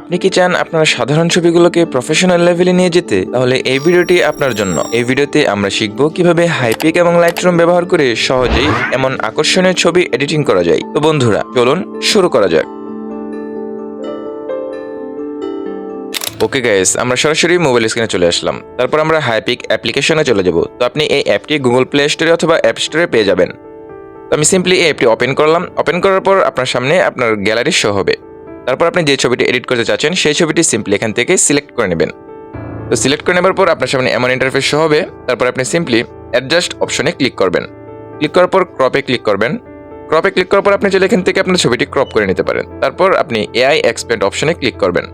আপনি কি চান আপনার সাধারণ ছবিগুলোকে প্রফেশনাল লেভেলে নিয়ে যেতে? তাহলে এই ভিডিওটি আপনার জন্য। এই ভিডিওতে আমরা শিখব কীভাবে হাইপিক এবং লাইটরুম ব্যবহার করে সহজেই এমন আকর্ষণীয় ছবি এডিটিং করা যায়। তো বন্ধুরা, চলুন শুরু করা যাক। ওকে গাইস আমরা সরাসরি মোবাইল স্ক্রিনে চলে আসলাম। তারপর আমরা হাইপিক অ্যাপ্লিকেশনে চলে যাব। তো আপনি এই অ্যাপটি গুগল প্লে স্টোরে অথবা অ্যাপ স্টোরে পেয়ে যাবেন। তো আমি সিম্পলি এই অ্যাপটি ওপেন করলাম। ওপেন করার পর আপনার সামনে আপনার গ্যালারি শো হবে। তারপর আপনি যে ছবিটি এডিট করতে চাচ্ছেন, সেই ছবিটি সিম্পলি এখান থেকে সিলেক্ট করে নেবেন। তো সিলেক্ট করে নেবার পর আপনার সামনে এমন ইন্টারফেস শো হবে। তারপর আপনি সিম্পলি অ্যাডজাস্ট অপশনে ক্লিক করবেন। ক্লিক করার পর ক্রপে ক্লিক করবেন। ক্রপে ক্লিক করার পর আপনি চাইলে এখান থেকে আপনার ছবিটি ক্রপ করে নিতে পারেন। তারপর আপনি এআই এক্সপেন্ড অপশনে ক্লিক করবেন।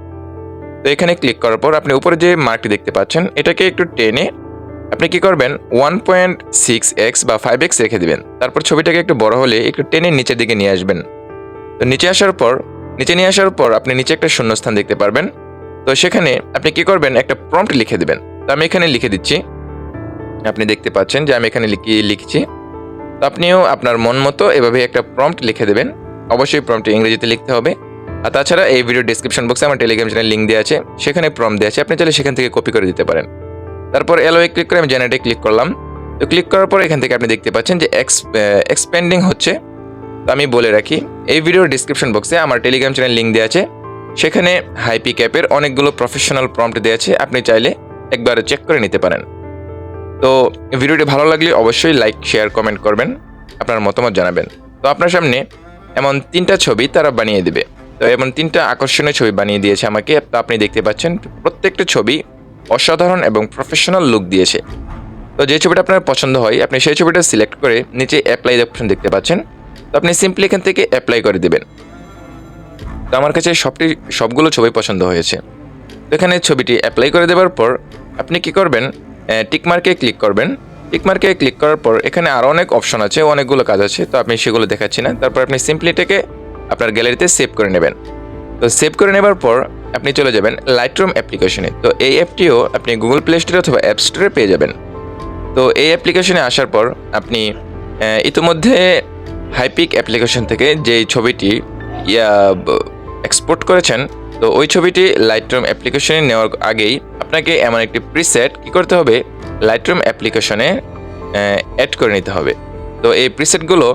তো এখানে ক্লিক করার পর আপনি উপরে যে মার্কটি দেখতে পাচ্ছেন, এটাকে একটু টেনে আপনি কি করবেন? ওয়ান পয়েন্ট সিক্স এক্স বা ফাইভ এক্স রেখে দিবেন। তারপর ছবিটাকে একটু বড় হলে একটু টেনে নিচের দিকে নিয়ে আসবেন। তো নিচে আসার পর নিচে নিয়ে আসার পর আপনি নিচে একটা শূন্যস্থান দেখতে পারবেন। তো সেখানে আপনি কি করবেন? একটা প্রম্পট লিখে দিবেন। তো আমি এখানে লিখে দিচ্ছি। আপনি দেখতে পাচ্ছেন যে আমি এখানে লিখি, লিখছি। তো আপনিও আপনার মন মতো এভাবে একটা প্রম্পট লিখে দেবেন। অবশ্যই প্রম্পটে ইংরেজিতে লিখতে হবে। আর তাছাড়া এই ভিডিও ডিসক্রিপশন বক্সে আমার টেলিগ্রাম চ্যানেল লিঙ্ক দেওয়া আছে। সেখানে প্রম্পট দেওয়া আছে। আপনি চাইলে সেখান থেকে কপি করে দিতে পারেন। তারপর এলোয়ে ক্লিক করে আমি জেনারেটে ক্লিক করলাম। তো ক্লিক করার পর এখান থেকে আপনি দেখতে পাচ্ছেন যে এক্স এক্সপেন্ডিং হচ্ছে। আমি বলে রাখি, এই ভিডিওর ডিসক্রিপশন বক্সে আমার টেলিগ্রাম চ্যানেল লিঙ্ক দেওয়া আছে। সেখানে হাইপি ক্যাপের অনেকগুলো প্রফেশনাল প্রম্পট দেওয়া আছে, আপনি চাইলে একবার চেক করে নিতে পারেন। তো ভিডিওটি ভালো লাগলে অবশ্যই লাইক শেয়ার কমেন্ট করবেন, আপনার মতামত জানাবেন। তো আপনার সামনে এমন তিনটা ছবি তারা বানিয়ে দেবে। তো এমন তিনটা আকর্ষণীয় ছবি বানিয়ে দিয়েছে আমাকে, তো আপনি দেখতে পাচ্ছেন প্রত্যেকটা ছবি অসাধারণ এবং প্রফেশনাল লুক দিয়েছে। তো যে ছবিটা আপনার পছন্দ হয়, আপনি সেই ছবিটা সিলেক্ট করে নিচে অ্যাপ্লাই অপশন দেখতে পাচ্ছেন। তো আপনি সিম্পলি এখান থেকে অ্যাপ্লাই করে দেবেন। তো আমার কাছে সবটি, সবগুলো ছবি পছন্দ হয়েছে। তো এখানে ছবিটি অ্যাপ্লাই করে দেওয়ার পর আপনি কি করবেন টিকমার্কে ক্লিক করবেন। টিকমার্কে ক্লিক করার পর এখানে আরও অনেক অপশন আছে, অনেকগুলো কাজ আছে, তো আপনি সেগুলো দেখাচ্ছি না। তারপর আপনি সিম্পলি এটাকে আপনার গ্যালারিতে সেভ করে নেবেন। তো সেভ করে নেবার পর আপনি চলে যাবেন লাইটরুম অ্যাপ্লিকেশনে তো এই অ্যাপটিও আপনি গুগল প্লে স্টোরে অথবা অ্যাপ স্টোরে পেয়ে যাবেন। তো এই অ্যাপ্লিকেশনে আসার পর আপনি ইতিমধ্যে হাইপিক অ্যাপ্লিকেশন থেকে যেই ছবিটি, ইয়া এক্সপোর্ট করেছেন, তো ওই ছবিটি লাইটরুম অ্যাপ্লিকেশনে নেওয়ার আগেই আপনাকে এমন একটি প্রিসেট কি করতে হবে? লাইটরুম অ্যাপ্লিকেশনে অ্যাড করে নিতে হবে। তো এই প্রিসেটগুলো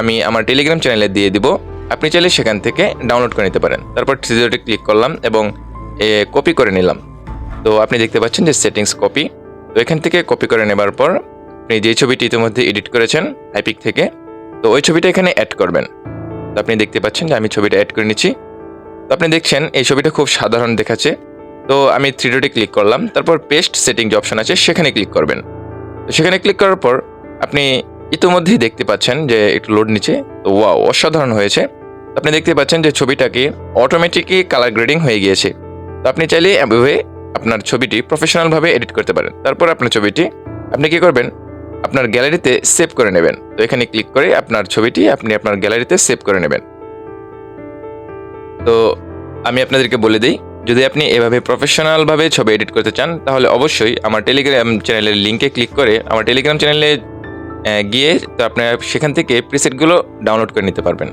আমি আমার টেলিগ্রাম চ্যানেলে দিয়ে দিব। আপনি চাইলে সেখান থেকে ডাউনলোড করে নিতে পারেন। তারপর থ্রিজোটি ক্লিক করলাম এবং, এ কপি করে নিলাম। তো আপনি দেখতে পাচ্ছেন যে সেটিংস কপি তো এখান থেকে কপি করে নেবার পর, আপনি যে ছবিটি ইতিমধ্যে এডিট করেছেন হাইপিক থেকে তো ওই ছবিটা এখানে অ্যাড করবেন। তো আপনি দেখতে পাচ্ছেন যে আমি ছবিটা অ্যাড করে নিচ্ছি। তো আপনি দেখছেন, এই ছবিটা খুব সাধারণ দেখাচ্ছে। তো আমি থ্রি ডটে ক্লিক করলাম, তারপর পেস্ট সেটিং যে অপশন আছে, সেখানে ক্লিক করবেন। তো সেখানে ক্লিক করার পর, আপনি ইতিমধ্যেই দেখতে পাচ্ছেন যে একটু লোড নিচে তো ওয়াও অসাধারণ হয়েছে। আপনি দেখতে পাচ্ছেন যে ছবিটাকে অটোমেটিকই কালার গ্রেডিং হয়ে গিয়েছে। তো আপনি চাইলে এভাবে আপনার ছবিটি প্রফেশনালভাবে এডিট করতে পারেন। তারপর আপনার ছবিটি, আপনি কি করবেন? আপনার গ্যালারিতে সেভ করে নেবেন। তো এখানে ক্লিক করে আপনার ছবিটি আপনি আপনার গ্যালারিতে সেভ করে নেবেন। তো আমি আপনাদেরকে বলে দিই, যদি আপনি এভাবে প্রফেশনালভাবে ছবি এডিট করতে চান, তাহলে অবশ্যই আমার টেলিগ্রাম চ্যানেলের লিঙ্কে ক্লিক করে আমার টেলিগ্রাম চ্যানেলে গিয়ে তো আপনি সেখান থেকে প্রিসেটগুলো ডাউনলোড করে নিতে পারবেন।